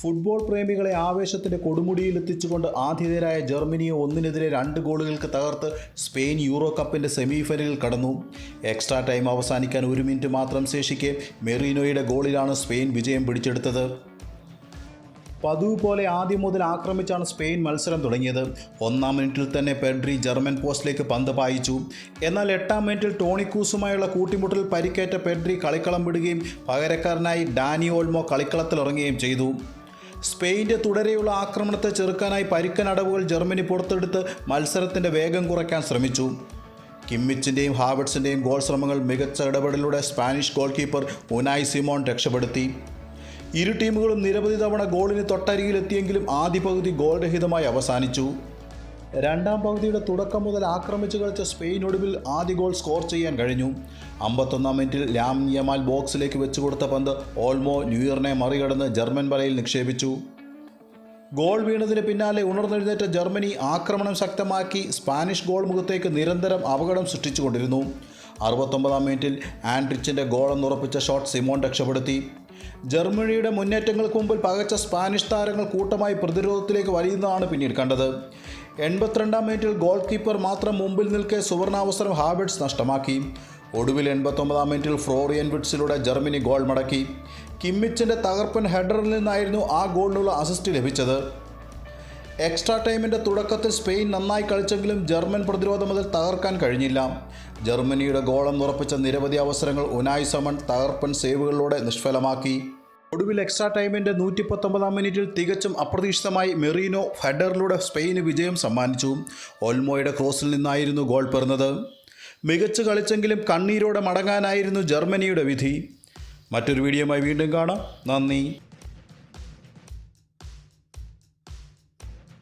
Football പ്രേമികളെ ആവേശത്തിന്റെ കൊടുമുടിയിലെത്തിച്ചുകൊണ്ട് ആതിഥേയരായ ജർമ്മനിയെ ഒന്നിനെതിരെ രണ്ട് ഗോളുകൾക്ക് തകർത്ത് സ്പെയിൻ യൂറോ കപ്പിന്റെ സെമിഫൈനലിൽ കടന്നു. എക്സ്ട്രാ ടൈം അവസാനിക്കാൻ ഒരു മിനിറ്റ് മാത്രം ശേഷിക്കെ മെറീനോയുടെ ഗോളിലാണ് സ്പെയിൻ വിജയം പിടിച്ചെടുത്തത്. പതിവ് പോലെ ആദ്യം മുതൽ ആക്രമിച്ചാണ് സ്പെയിൻ മത്സരം തുടങ്ങിയത്. ഒന്നാം മിനിറ്റിൽ തന്നെ പെഡ്രി ജർമ്മൻ പോസ്റ്റിലേക്ക് പന്ത് പായിച്ചു. എന്നാൽ എട്ടാം മിനിറ്റിൽ ടോണിക്കൂസുമായുള്ള കൂട്ടിമുട്ടൽ പരിക്കേറ്റ പെഡ്രി കളിക്കളം വിടുകയും പകരക്കാരനായി ഡാനി ഓൾമോ കളിക്കളത്തിലിറങ്ങുകയും ചെയ്തു. സ്പെയിന്റെ തുടരെയുള്ള ആക്രമണത്തെ ചെറുക്കാനായി പരുക്കൻ അടവുകൾ ജർമ്മനി പുറത്തെടുത്ത് മത്സരത്തിന്റെ വേഗം കുറയ്ക്കാൻ ശ്രമിച്ചു. കിമ്മിച്ചിന്റെയും ഹാബർട്സിന്റെയും ഗോൾ ശ്രമങ്ങൾ മികച്ച ഇടപെടലിലൂടെ Spanish goalkeeper Unai Simon രക്ഷപ്പെടുത്തി. ഇരു ടീമുകളും നിരവധി തവണ ഗോളിന് തൊട്ടരികിലെത്തിയെങ്കിലും ആദ്യ പകുതി ഗോൾരഹിതമായി അവസാനിച്ചു. രണ്ടാം പകുതിയുടെ തുടക്കം മുതൽ ആക്രമിച്ചു കളിച്ച സ്പെയിൻ ഒടുവിൽ ആദ്യ ഗോൾ സ്കോർ ചെയ്യാൻ കഴിഞ്ഞു. അമ്പത്തൊന്നാം മിനിറ്റിൽ ലാം യമാൽ ബോക്സിലേക്ക് വെച്ചുകൊടുത്ത പന്ത് ഓൾമോ ന്യൂയറിനെ മറികടന്ന് ജർമ്മൻ വലയിൽ നിക്ഷേപിച്ചു. ഗോൾ വീണതിന് പിന്നാലെ ഉണർന്നെഴുന്നേറ്റ ജർമ്മനി ആക്രമണം ശക്തമാക്കി സ്പാനിഷ് ഗോൾ മുഖത്തേക്ക് നിരന്തരം അപകടം സൃഷ്ടിച്ചുകൊണ്ടിരുന്നു. അറുപത്തൊമ്പതാം മിനിറ്റിൽ ആൻഡ്രിച്ചിന്റെ ഗോളെന്നുറപ്പിച്ച ഷോട്ട് സിമോൺ രക്ഷപ്പെടുത്തി. ജർമ്മനിയുടെ മുന്നേറ്റങ്ങൾക്ക് മുമ്പിൽ പകച്ച സ്പാനിഷ് താരങ്ങൾ കൂട്ടമായി പ്രതിരോധത്തിലേക്ക് വലിയുന്നതാണ് പിന്നീട് കണ്ടത്. എൺപത്തിരണ്ടാം മിനിറ്റിൽ ഗോൾ കീപ്പർ മാത്രം മുമ്പിൽ നിൽക്കെ സുവർണാവസരം ഹാബിറ്റ്സ് നഷ്ടമാക്കി. ഒടുവിൽ എൺപത്തൊമ്പതാം മിനിറ്റിൽ ഫ്ലോറിയൻ വിറ്റ്സിലൂടെ ജർമ്മനി ഗോൾ മടക്കി. കിമ്മിച്ചിന്റെ തകർപ്പൻ ഹെഡറിൽ നിന്നായിരുന്നു ആ ഗോളിനുള്ള അസിസ്റ്റ് ലഭിച്ചത്. എക്സ്ട്രാ ടൈമിന്റെ തുടക്കത്തിൽ സ്പെയിൻ നന്നായി കളിച്ചെങ്കിലും ജർമ്മൻ പ്രതിരോധം അതിൽ തകർക്കാൻ കഴിഞ്ഞില്ല. ജർമ്മനിയുടെ ഗോളം ഉറപ്പിച്ച നിരവധി അവസരങ്ങൾ ഉനായ് സമൺ തകർപ്പൻ സേവുകളിലൂടെ നിഷ്ഫലമാക്കി. ഒടുവിൽ എക്സ്ട്രാ ടൈമിന്റെ നൂറ്റി പത്തൊമ്പതാം മിനിറ്റിൽ തികച്ചും അപ്രതീക്ഷിതമായി മെറീനോ ഹെഡറിലൂടെ സ്പെയിന് വിജയം സമ്മാനിച്ചു. ഓൽമോയുടെ ക്രോസിൽ നിന്നായിരുന്നു ഗോൾ പിറന്നത്. മികച്ചു കളിച്ചെങ്കിലും കണ്ണീരോടെ മടങ്ങാനായിരുന്നു ജർമ്മനിയുടെ വിധി. മറ്റൊരു വീഡിയോയുമായി വീണ്ടും കാണാം. നന്ദി.